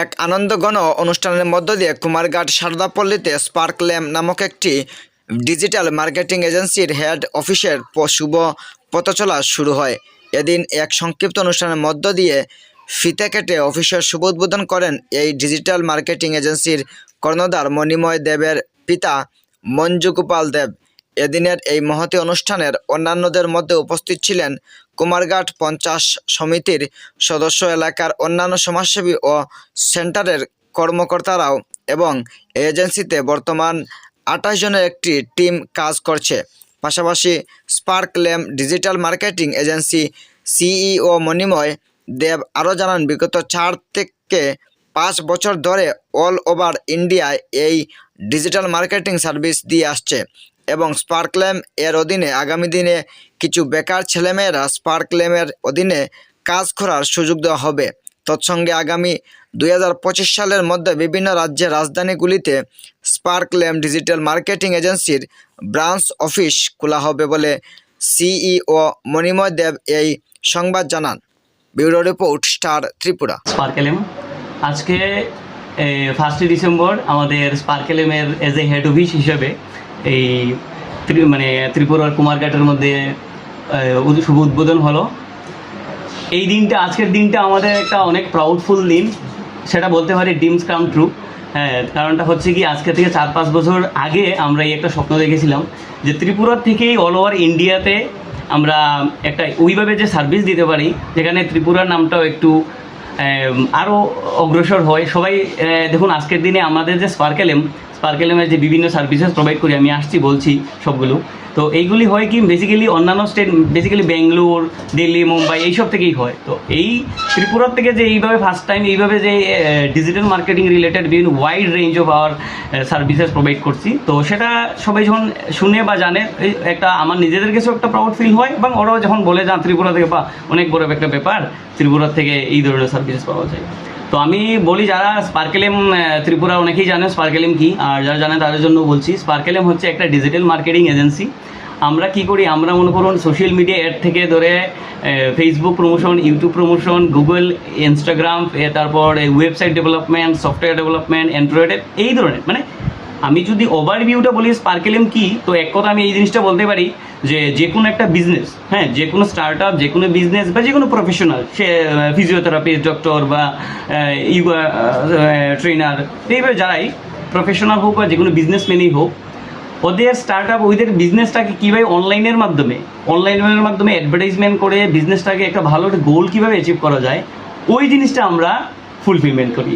এক আনন্দঘন অনুষ্ঠানের মধ্য দিয়ে কুমারঘাট সারদাপল্লীতে স্পার্ক ল্যাম্প নামক একটি ডিজিটাল মার্কেটিং এজেন্সির হেড অফিসের শুভ পথচলা শুরু হয়। এদিন এক সংক্ষিপ্ত অনুষ্ঠানের মধ্য দিয়ে ফিতে কেটে অফিসের শুভ উদ্বোধন করেন এই ডিজিটাল মার্কেটিং এজেন্সির কর্ণধার মণিময় দেবের পিতা মঞ্জু গোপাল দেব। এদিনের এই মহতি অনুষ্ঠানের অন্যান্যদের মধ্যে উপস্থিত ছিলেন কুমারঘাট পঞ্চাশ সমিতির সদস্য এলাকার অন্যান্য সমাজসেবী ও সেন্টারের কর্মকর্তারাও এবং এজেন্সিতে বর্তমান আঠাশ জনের একটি টিম কাজ করছে। পাশাপাশি Spark Lamp digital marketing agency CEO Monimoy Deb আরও জানান, বিগত চার থেকে পাঁচ বছর ধরে অল ওভার ইন্ডিয়ায় এই ডিজিটাল মার্কেটিং সার্ভিস দিয়ে আসছে। এবং স্পার্কল্যাম এর অধীনে আগামী দিনে কিছু বেকার ছেলেমেয়েরা স্পার্কল্যামের অধীনে কাজ করার সুযোগ দেওয়া হবে। তৎসঙ্গে আগামী দু হাজার পঁচিশ সালের মধ্যে বিভিন্ন রাজ্যের রাজধানীগুলিতে স্পার্কল্যাম ডিজিটাল মার্কেটিং এজেন্সির ব্রাঞ্চ অফিস খোলা হবে বলে সিইও মণিময় দেব এই সংবাদ জানান। Bureau report, Star Tripura. Spark Lamp আজকে ফার্স্টই ডিসেম্বর আমাদের স্পার্কেলেমের এজ এ হেড অফিস হিসেবে এই মানে ত্রিপুরার কুমারঘাটের মধ্যে শুভ উদ্বোধন হলো। এই দিনটা, আজকের দিনটা আমাদের একটা অনেক প্রাউডফুল দিন। সেটা বলতে পারি ডিমস কাম ট্রু হ্যাঁ কারণটা হচ্ছে কি, আজকে থেকে চার পাঁচ বছর আগে আমরা এই একটা স্বপ্ন দেখেছিলাম যে ত্রিপুরার থেকেই অল ওভার ইন্ডিয়াতে আমরা একটা ওইভাবে যে সার্ভিস দিতে পারি, যেখানে ত্রিপুরার নামটাও একটু আরও অগ্রসর হয়। সবাই দেখুন, আজকের দিনে আমাদের যে স্পার্কেলেম স্পার্কেলেমের যে বিভিন্ন সার্ভিসেস প্রোভাইড করি, আমি আসছি, বলছি সবগুলো। তো এইগুলি হয় কি বেসিক্যালি অন্যান্য স্টেট বেসিক্যালি ব্যাঙ্গালোর দিল্লি মুম্বাই এইসব থেকেই হয়। তো এই ত্রিপুরার থেকে যে এইভাবে ফার্স্ট টাইম এইভাবে যে ডিজিটাল মার্কেটিং রিলেটেড বিভিন্ন wide range of our services provide করছি। তো সেটা সবাই যখন শুনে বা জানে একটা আমার নিজেদের কাছেও একটা প্রাউড ফিল হয় এবং ওরাও যখন বলে যান ত্রিপুরা থেকে বা অনেক বড় একটা ব্যাপার, ত্রিপুরার থেকে এই ধরনের সার্ভিসেস পাওয়া যায়। তো আমি বলি যারা স্পার্কেলেম ত্রিপুরা অনেকেই জানে স্পার্কেলেম কি। আর যারা জানে তাদের জন্য বলছি স্পার্কেলেম হচ্ছে একটা ডিজিটাল মার্কেটিং এজেন্সি আমরা কি করি? আমরা মনে করুন সোশ্যাল মিডিয়া অ্যাড থেকে ধরে Facebook promotion YouTube promotion Google Instagram তারপর ওয়েবসাইট ডেভেলপমেন্ট সফটওয়্যার ডেভেলপমেন্ট অ্যান্ড্রয়েডের এই ধরনের। মানে আমি যদি ওভারভিউটা বলি স্পার্কেলেম কি, তো এক কথা আমি এই জিনিসটা বলতে পারি যে যে কোনো একটা বিজনেস হ্যাঁ যে কোনো স্টার্ট আপ যে কোনো বিজনেস বা যে কোনো প্রফেশনাল সে ফিজিওথেরাপিস্ট ডক্টর বা ইউগা ট্রেনার এইভাবে যারাই প্রফেশনাল হোক বা যে কোনো বিজনেসম্যানই হোক ওদের স্টার্ট আপ ওদের বিজনেসটাকে কীভাবে অনলাইনের মাধ্যমে অনলাইনের মাধ্যমে অ্যাডভার্টাইজমেন্ট করে বিজনেসটাকে একটা ভালো একটা গোল কীভাবে অ্যাচিভ করা যায়, ওই জিনিসটা আমরা ফুলফিলমেন্ট করি।